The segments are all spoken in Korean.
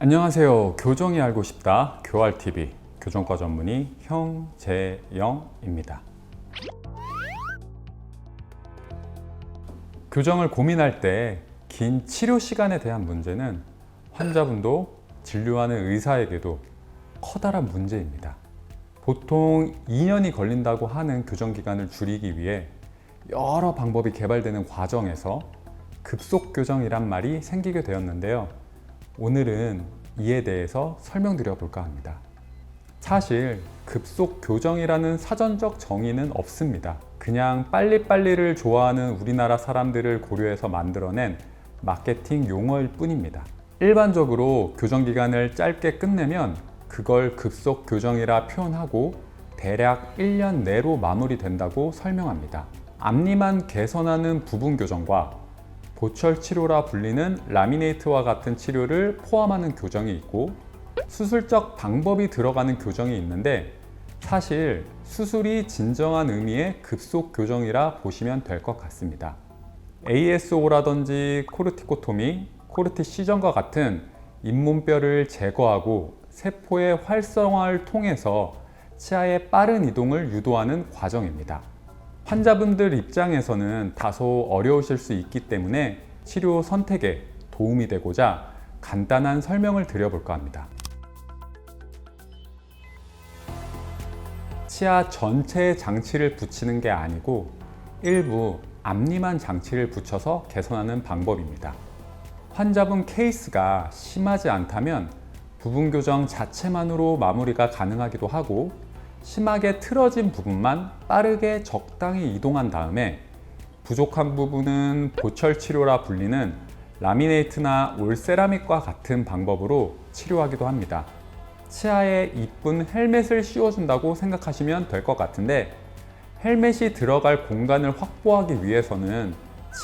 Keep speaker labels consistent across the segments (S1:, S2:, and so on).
S1: 안녕하세요. 교정이 알고 싶다. 교알TV 교정과 전문의 형재영입니다. 교정을 고민할 때 긴 치료 시간에 대한 문제는 환자분도 진료하는 의사에게도 커다란 문제입니다. 보통 2년이 걸린다고 하는 교정 기간을 줄이기 위해 여러 방법이 개발되는 과정에서 급속 교정이란 말이 생기게 되었는데요. 오늘은 이에 대해서 설명드려 볼까 합니다. 사실 급속 교정이라는 사전적 정의는 없습니다. 그냥 빨리빨리를 좋아하는 우리나라 사람들을 고려해서 만들어낸 마케팅 용어일 뿐입니다. 일반적으로 교정 기간을 짧게 끝내면 그걸 급속 교정이라 표현하고 대략 1년 내로 마무리된다고 설명합니다. 앞니만 개선하는 부분 교정과 보철 치료라 불리는 라미네이트와 같은 치료를 포함하는 교정이 있고 수술적 방법이 들어가는 교정이 있는데 사실 수술이 진정한 의미의 급속 교정이라 보시면 될 것 같습니다. ASO라든지 코르티코토미, 코르티시전과 같은 잇몸뼈를 제거하고 세포의 활성화를 통해서 치아의 빠른 이동을 유도하는 과정입니다. 환자분들 입장에서는 다소 어려우실 수 있기 때문에 치료 선택에 도움이 되고자 간단한 설명을 드려볼까 합니다. 치아 전체에 장치를 붙이는 게 아니고 일부 앞니만 장치를 붙여서 개선하는 방법입니다. 환자분 케이스가 심하지 않다면 부분 교정 자체만으로 마무리가 가능하기도 하고 심하게 틀어진 부분만 빠르게 적당히 이동한 다음에 부족한 부분은 보철 치료라 불리는 라미네이트나 올세라믹과 같은 방법으로 치료하기도 합니다. 치아에 이쁜 헬멧을 씌워준다고 생각하시면 될 것 같은데 헬멧이 들어갈 공간을 확보하기 위해서는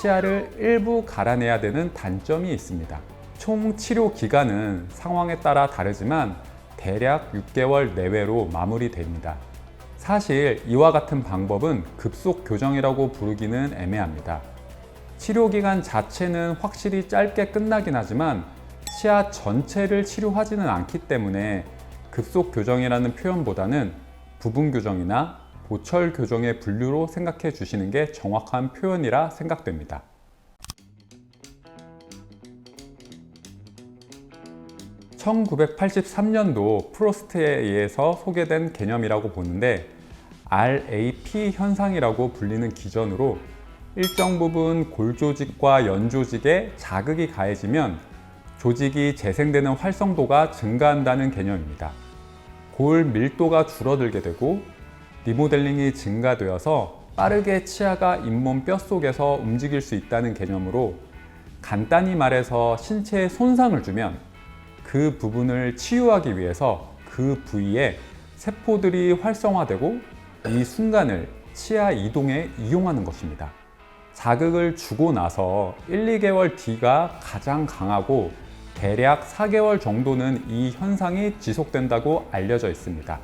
S1: 치아를 일부 갈아내야 되는 단점이 있습니다. 총 치료 기간은 상황에 따라 다르지만 대략 6개월 내외로 마무리됩니다. 사실 이와 같은 방법은 급속 교정이라고 부르기는 애매합니다. 치료 기간 자체는 확실히 짧게 끝나긴 하지만 치아 전체를 치료하지는 않기 때문에 급속 교정이라는 표현보다는 부분 교정이나 보철 교정의 분류로 생각해 주시는 게 정확한 표현이라 생각됩니다. (1983년도) 프로스트에 의해서 소개된 개념이라고 보는데 RAP 현상이라고 불리는 기전으로 일정 부분 골 조직과 연 조직에 자극이 가해지면 조직이 재생되는 활성도가 증가한다는 개념입니다. 골 밀도가 줄어들게 되고 리모델링이 증가되어서 빠르게 치아가 잇몸 뼈 속에서 움직일 수 있다는 개념으로 간단히 말해서 신체에 손상을 주면 그 부분을 치유하기 위해서 그 부위에 세포들이 활성화되고 이 순간을 치아 이동에 이용하는 것입니다. 자극을 주고 나서 1, 2개월 뒤가 가장 강하고 대략 4개월 정도는 이 현상이 지속된다고 알려져 있습니다.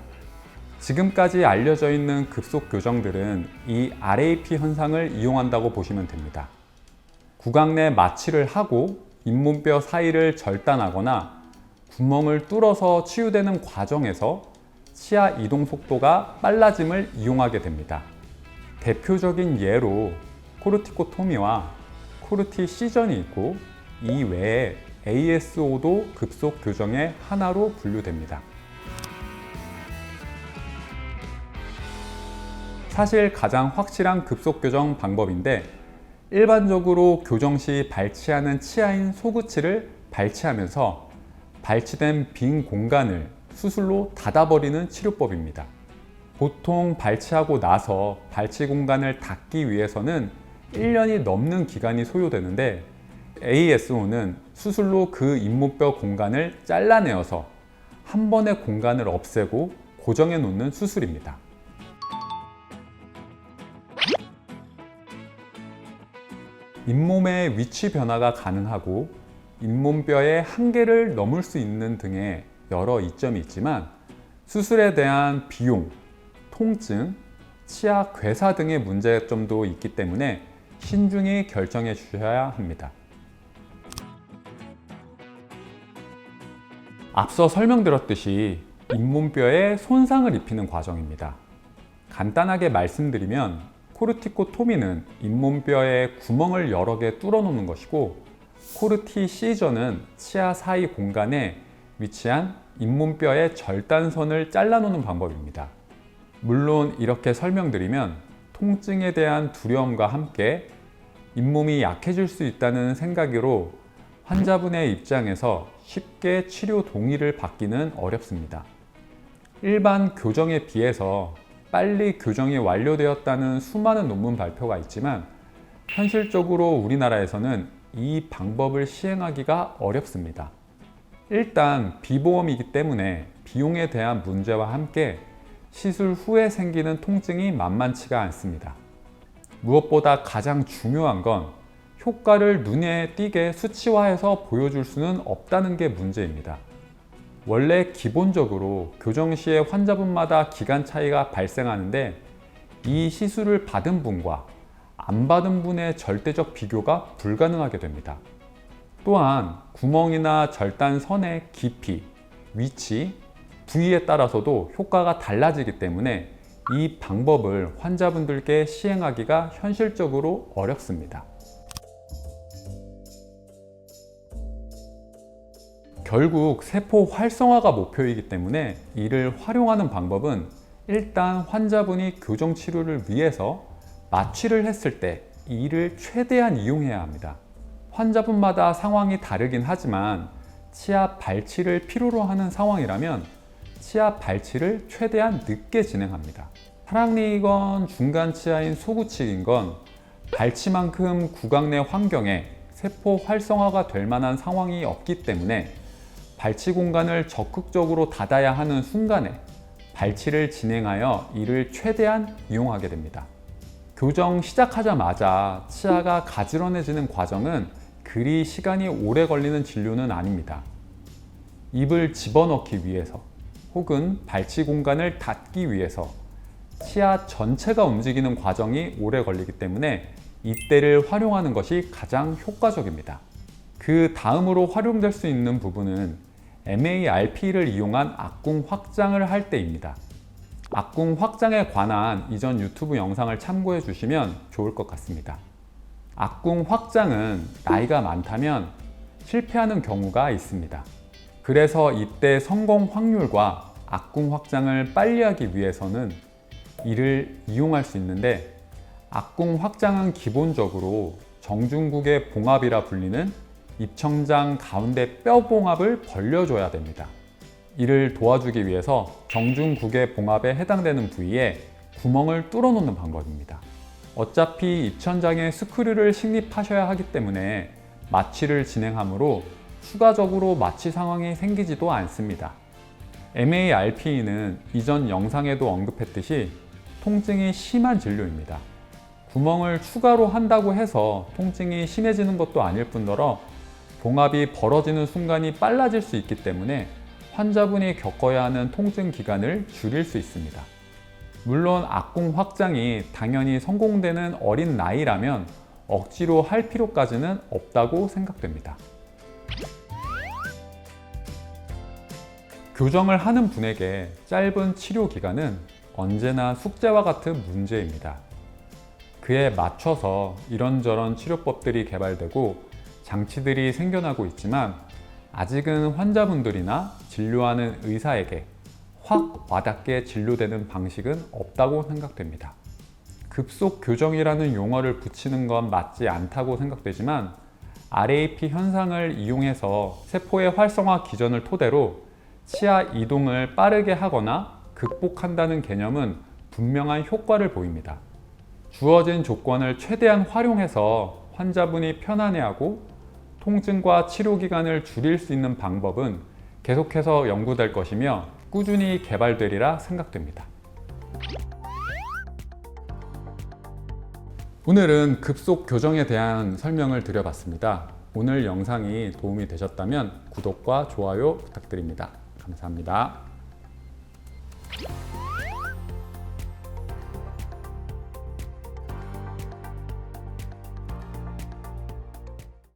S1: 지금까지 알려져 있는 급속 교정들은 이 RAP 현상을 이용한다고 보시면 됩니다. 구강 내 마취를 하고 잇몸뼈 사이를 절단하거나 구멍을 뚫어서 치유되는 과정에서 치아 이동 속도가 빨라짐을 이용하게 됩니다. 대표적인 예로 코르티코토미와 코르티 시전이 있고 이 외에 ASO도 급속 교정의 하나로 분류됩니다. 사실 가장 확실한 급속 교정 방법인데 일반적으로 교정 시 발치하는 치아인 소구치를 발치하면서 발치된 빈 공간을 수술로 닫아버리는 치료법입니다. 보통 발치하고 나서 발치 공간을 닫기 위해서는 1년이 넘는 기간이 소요되는데 ASO는 수술로 그 잇몸뼈 공간을 잘라내어서 한 번에 공간을 없애고 고정해 놓는 수술입니다. 잇몸의 위치 변화가 가능하고 잇몸뼈의 한계를 넘을 수 있는 등의 여러 이점이 있지만 수술에 대한 비용, 통증, 치아 괴사 등의 문제점도 있기 때문에 신중히 결정해 주셔야 합니다. 앞서 설명드렸듯이 잇몸뼈에 손상을 입히는 과정입니다. 간단하게 말씀드리면 코르티코토미는 잇몸뼈에 구멍을 여러 개 뚫어놓는 것이고 코르티 시저는 치아 사이 공간에 위치한 잇몸뼈의 절단선을 잘라놓는 방법입니다. 물론 이렇게 설명드리면 통증에 대한 두려움과 함께 잇몸이 약해질 수 있다는 생각으로 환자분의 입장에서 쉽게 치료 동의를 받기는 어렵습니다. 일반 교정에 비해서 빨리 교정이 완료되었다는 수많은 논문 발표가 있지만 현실적으로 우리나라에서는 이 방법을 시행하기가 어렵습니다. 일단 비보험이기 때문에 비용에 대한 문제와 함께 시술 후에 생기는 통증이 만만치가 않습니다. 무엇보다 가장 중요한 건 효과를 눈에 띄게 수치화해서 보여줄 수는 없다는 게 문제입니다. 원래 기본적으로 교정 시에 환자분마다 기간 차이가 발생하는데 이 시술을 받은 분과 안 받은 분의 절대적 비교가 불가능하게 됩니다. 또한 구멍이나 절단선의 깊이, 위치, 부위에 따라서도 효과가 달라지기 때문에 이 방법을 환자분들께 시행하기가 현실적으로 어렵습니다. 결국 세포 활성화가 목표이기 때문에 이를 활용하는 방법은 일단 환자분이 교정 치료를 위해서 마취를 했을 때 이를 최대한 이용해야 합니다. 환자분마다 상황이 다르긴 하지만 치아 발치를 필요로 하는 상황이라면 치아 발치를 최대한 늦게 진행합니다. 사랑니건 중간 치아인 소구치인 건 발치만큼 구강 내 환경에 세포 활성화가 될 만한 상황이 없기 때문에 발치 공간을 적극적으로 닫아야 하는 순간에 발치를 진행하여 이를 최대한 이용하게 됩니다. 교정 시작하자마자 치아가 가지런해지는 과정은 그리 시간이 오래 걸리는 진료는 아닙니다. 입을 집어넣기 위해서 혹은 발치 공간을 닫기 위해서 치아 전체가 움직이는 과정이 오래 걸리기 때문에 이때를 활용하는 것이 가장 효과적입니다. 그 다음으로 활용될 수 있는 부분은 MARP를 이용한 악궁 확장을 할 때입니다. 악궁 확장에 관한 이전 유튜브 영상을 참고해 주시면 좋을 것 같습니다. 악궁 확장은 나이가 많다면 실패하는 경우가 있습니다. 그래서 이때 성공 확률과 악궁 확장을 빨리 하기 위해서는 이를 이용할 수 있는데 악궁 확장은 기본적으로 정중국의 봉합이라 불리는 입청장 가운데 뼈 봉합을 벌려줘야 됩니다. 이를 도와주기 위해서 정중국의 봉합에 해당되는 부위에 구멍을 뚫어 놓는 방법입니다. 어차피 입천장에 스크류를 식립하셔야 하기 때문에 마취를 진행하므로 추가적으로 마취 상황이 생기지도 않습니다. MARP는 이전 영상에도 언급했듯이 통증이 심한 진료입니다. 구멍을 추가로 한다고 해서 통증이 심해지는 것도 아닐 뿐더러 봉합이 벌어지는 순간이 빨라질 수 있기 때문에 환자분이 겪어야 하는 통증 기간을 줄일 수 있습니다. 물론 악궁 확장이 당연히 성공되는 어린 나이라면 억지로 할 필요까지는 없다고 생각됩니다. 교정을 하는 분에게 짧은 치료 기간은 언제나 숙제와 같은 문제입니다. 그에 맞춰서 이런저런 치료법들이 개발되고 장치들이 생겨나고 있지만 아직은 환자분들이나 진료하는 의사에게 확 와닿게 진료되는 방식은 없다고 생각됩니다. 급속 교정이라는 용어를 붙이는 건 맞지 않다고 생각되지만 RAP 현상을 이용해서 세포의 활성화 기전을 토대로 치아 이동을 빠르게 하거나 극복한다는 개념은 분명한 효과를 보입니다. 주어진 조건을 최대한 활용해서 환자분이 편안해하고 통증과 치료 기간을 줄일 수 있는 방법은 계속해서 연구될 것이며 꾸준히 개발되리라 생각됩니다. 오늘은 급속 교정에 대한 설명을 드려봤습니다. 오늘 영상이 도움이 되셨다면 구독과 좋아요 부탁드립니다. 감사합니다.